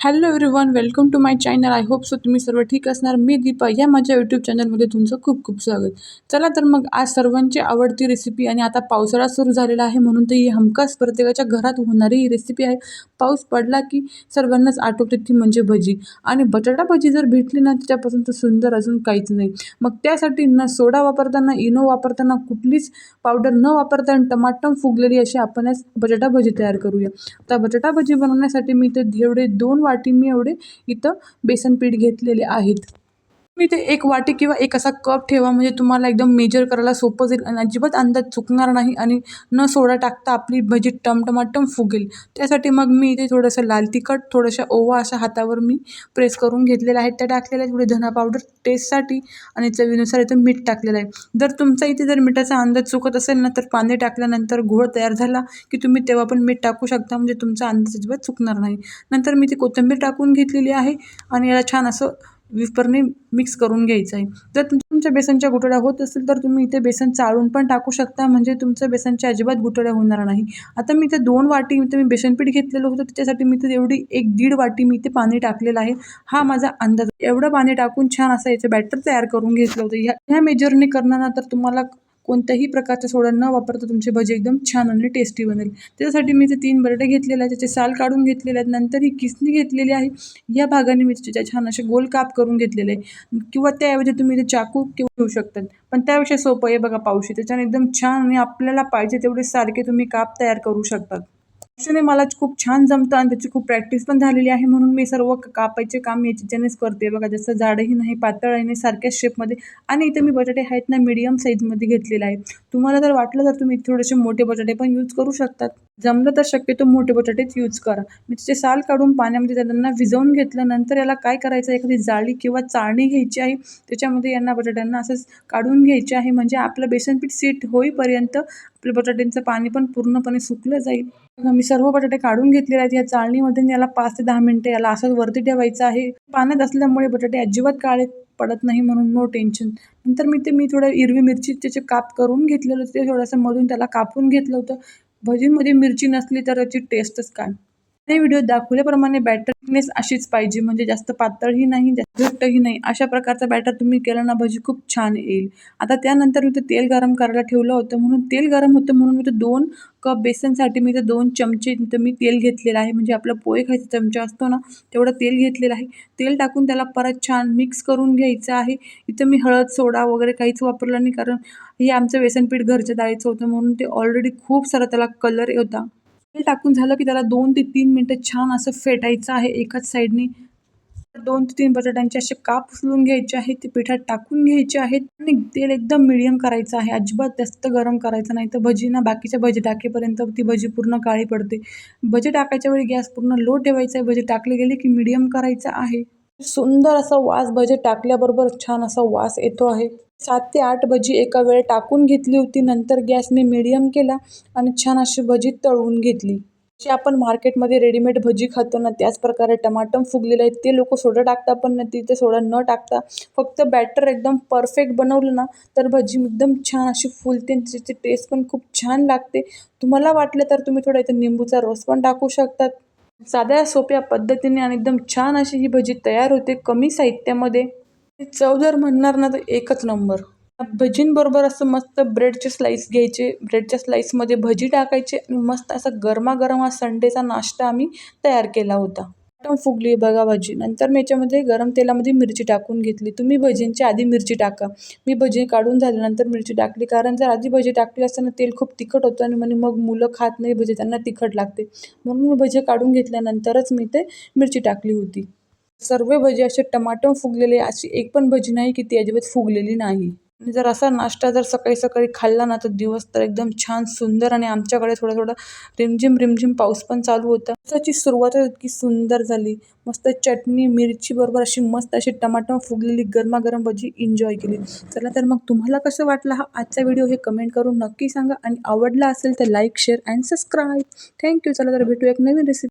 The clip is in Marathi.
Hello everyone welcome to my channel I hope so तुम्ही सर्व ठीक असणार. मी दीपा या माझ्या यूट्यूब चॅनलमध्ये तुमचं खूप खूप स्वागत. चला तर मग आज सर्वांची आवडती रेसिपी आणि आता पावसाळा सुरू झालेला आहे म्हणून तर ही हमखास प्रत्येकाच्या घरात होणारी ही रेसिपी आहे. पाऊस पडला की सर्वांनाच आठवते ती म्हणजे भजी आणि बटाटा भजी जर भेटली ना त्याच्यापासून तर सुंदर अजून काहीच नाही. मग त्यासाठी न सोडा वापरताना इनो वापरताना कुठलीच पावडर न वापरता टमाटम फुगलेली अशी आपण आज बटाटा भजी तयार करूया. आता बटाटा भजी बनवण्यासाठी मी ते एवढे दोन वाटी मी एवढे इथं बेसन पीठ घेतलेले आहेत. मी ते एक वाटी किंवा एक असा कप ठेवा म्हणजे तुम्हाला एकदम मेजर करायला सोपं जाईल आणि अजिबात अंदाज चुकणार नाही आणि न सोडा टाकता आपली भजी टमटमाटम फुगेल. त्यासाठी मग मी इथे थोडंसं लाल तिखट थोडंसं ओवा अशा हातावर मी प्रेस करून घेतलेला आहे. त्या टाकलेल्या थोडी धना पावडर टेस्टसाठी आणि चवीनुसार इथं मीठ टाकलेलं आहे. जर तुमचा इथे जर मिठाचा अंदाज चुकत असेल ना तर पाणी टाकल्यानंतर घोळ तयार झाला की तुम्ही तेव्हा पण मीठ टाकू शकता म्हणजे तुमचा अंदाज अजिबात चुकणार नाही. नंतर मी ती कोथिंबीर टाकून घेतलेली आहे आणि याला छान असं विफरने मिक्स करून घ्यायचं आहे जर तुमच्या तुमच्या बेसनच्या गुठळ्या होत असतील तर तुम्ही इथे बेसन चाळून पण टाकू शकता. म्हणजे तुमचं बेसनच्या अजिबात गुठळ्या होणार नाही. आता मी इथे दोन वाटी इथे मी बेसनपीठ घेतलेलं होतं. त्याच्यासाठी मी इथे एवढी एक दीड वाटी मी इथे पाणी टाकलेलं आहे. हा माझा अंदाज. एवढं पाणी टाकून छान असं याचं बॅटर तयार करून घेतलं होतं. ह्या ह्या मेजरने करणार तर तुम्हाला कोणत्याही प्रकारचं सोडा न वापरता तुमचे भजे एकदम छान आणि टेस्टी बनेल. त्याच्यासाठी मी ते तीन बरडे घेतलेले आहेत. त्याचे साल काढून घेतलेले आहेत. नंतर ही किसणी घेतलेली आहे. या भागाने मी त्याच्या छान असे गोल काप करून घेतलेले आहे. किंवा त्याऐवजी तुम्ही ते चाकू किंवा घेऊ शकतात. पण त्याविषयी सोपं आहे. बघा पावशी. त्याच्याने एकदम छान आणि आपल्याला पाहिजे तेवढे सारखे तुम्ही काप तयार करू शकतात. ॲक्च्युली मला खूप छान जमतं आणि त्याची खूप प्रॅक्टिस पण झालेली आहे. म्हणून मी सर्व कापायचे काम याच्यानेच करते. बघा जसं जाडंही नाही पातळही नाही सारख्याच शेपमध्ये आणि इथे मी बटाटे आहेत ना मीडियम साईजमध्ये घेतलेले आहे तुम्हाला जर वाटलं तर तुम्ही थोडेसे मोठे बटाटे पण यूज करू शकतात. जमलं तर शक्यतो मोठे बटाटेच यूज करा. मी त्याचे साल काढून पाण्यामध्ये त्यांना भिजवून घेतलं नंतर याला काय करायचं? एखादी जाळी किंवा चाळणी घ्यायची आहे. त्याच्यामध्ये यांना बटाट्यांना असंच काढून घ्यायचे आहे. म्हणजे आपलं बेसनपीठ सीट होईपर्यंत आपल्या बटाट्यांचं पाणी पण पूर्णपणे सुकलं जाईल. मी सर्व बटाटे काढून घेतलेले आहेत. या चाळणीमध्ये याला पाच ते दहा मिनटं याला असंच वरती ठेवायचं आहे. पाण्यात असल्यामुळे बटाटे अजिबात काळे पडत नाही म्हणून नो टेन्शन नंतर मी ते मी थोडं हिरवी मिरची त्याचे काप करून घेतलेलं होतं. ते थोडंसं मधून त्याला कापून घेतलं होतं. भजीमध्ये मिरची नसली तर त्याची टेस्टच काय? ते व्हिडिओ दाखवल्याप्रमाणे बॅटर थिकनेस अशीच पाहिजे. म्हणजे जास्त पातळही नाही जास्त घट्टही नाही. अशा प्रकारचा बॅटर तुम्ही केला ना भजी खूप छान येईल. आता त्यानंतर मी ते तेल गरम करायला ठेवलं होतं. म्हणून तेल गरम होतं म्हणून मी ते दोन कप बेसनसाठी मी ते दोन चमचे इथं मी तेल घेतलेलं आहे. म्हणजे आपला पोहे खायचा चमचा असतो ना तेवढं तेल घेतलेलं आहे. तेल टाकून त्याला परत छान मिक्स करून घ्यायचं आहे. इथं मी हळद सोडा वगैरे काहीच वापरलं नाही. कारण हे आमचं बेसनपीठ घरच्या डाळीचं होतं. म्हणून ते ऑलरेडी खूप सारा त्याला कलर होता. तेल टाकून झालं की त्याला दोन ते तीन मिनटं छान असं फेटायचं आहे एकाच साईडनी. दोन ते तीन बटाट्यांचे असे काप उचलून घ्यायचे आहेत ते पिठात टाकून घ्यायचे आहेत आणि तेल एकदम मिडियम करायचं आहे. अजिबात जास्त गरम करायचं नाही तर भजी ना बाकीच्या भजी टाकेपर्यंत ती भजी पूर्ण काळी पडते. भजी टाकायच्या वेळी गॅस पूर्ण लो ठेवायचा आहे. भजी टाकले गेले की मिडियम करायचं आहे. सुंदर असा वास भजी टाकल्याबरोबर छान असा वास येतो आहे. सात ते आठ भजी एका वेळे टाकून घेतली होती. नंतर गॅस मी मिडियम केला आणि छान अशी भजी तळून घेतली. जे आपण मार्केटमध्ये रेडीमेड भजी खातो ना त्याच प्रकारे टमाटम फुगलेले आहेत. ते लोक सोडा टाकता पण न तिथे सोडा न टाकता. फक्त बॅटर एकदम परफेक्ट बनवलं ना तर भजी एकदम छान अशी फुलते आणि त्याची टेस्ट पण खूप छान लागते. तुम्हाला वाटलं तर तुम्ही थोडा इथं निंबूचा रस पण टाकू शकतात. साध्या सोप्या पद्धतीने आणि एकदम छान अशी ही भजी तयार होते कमी साहित्यामध्ये. चव जर म्हणणार ना तर एकच नंबर. भजींबरोबर असं मस्त ब्रेडचे स्लाईस घ्यायचे. ब्रेडच्या स्लाईसमध्ये भजी टाकायचे आणि मस्त असा गरमागरम हा संडेचा नाश्ता आम्ही तयार केला होता. टम फुगली बघा भजी. नंतर मी याच्यामध्ये गरम तेलामध्ये मिरची टाकून घेतली. तुम्ही भजींच्या आधी मिरची टाका. मी भजी काढून झाल्यानंतर मिरची टाकली. कारण जर आधी भजी टाकली असताना तेल खूप तिखट होतं आणि म्हणे मग मुलं खात नाही भजी त्यांना तिखट लागते. म्हणून मी भजी काढून घेतल्यानंतरच मी ते मिरची टाकली होती. सर्व भजी असे टमाटम फुगलेले अशी एक पण भजी नाही की ती अजिबात फुगलेली नाही. आणि जर असा नाश्ता जर सकाळी सकाळी खाल्ला ना तर दिवस तर एकदम छान सुंदर आणि आमच्याकडे थोडा थोडा रिमझिम रिमझिम पाऊस पण चालू होता. त्याची सुरुवातच इतकी सुंदर झाली. मस्त चटणी मिरची बरोबर अशी मस्त अशी टमाटम फुगलेली गरमागरम भजी एन्जॉय केली. चला तर मग तुम्हाला कसं वाटलं हा आजचा व्हिडिओ हे कमेंट करून नक्की सांगा. आणि आवडला असेल तर like share and subscribe thank you चला तर भेटू एक नवीन रेसिपी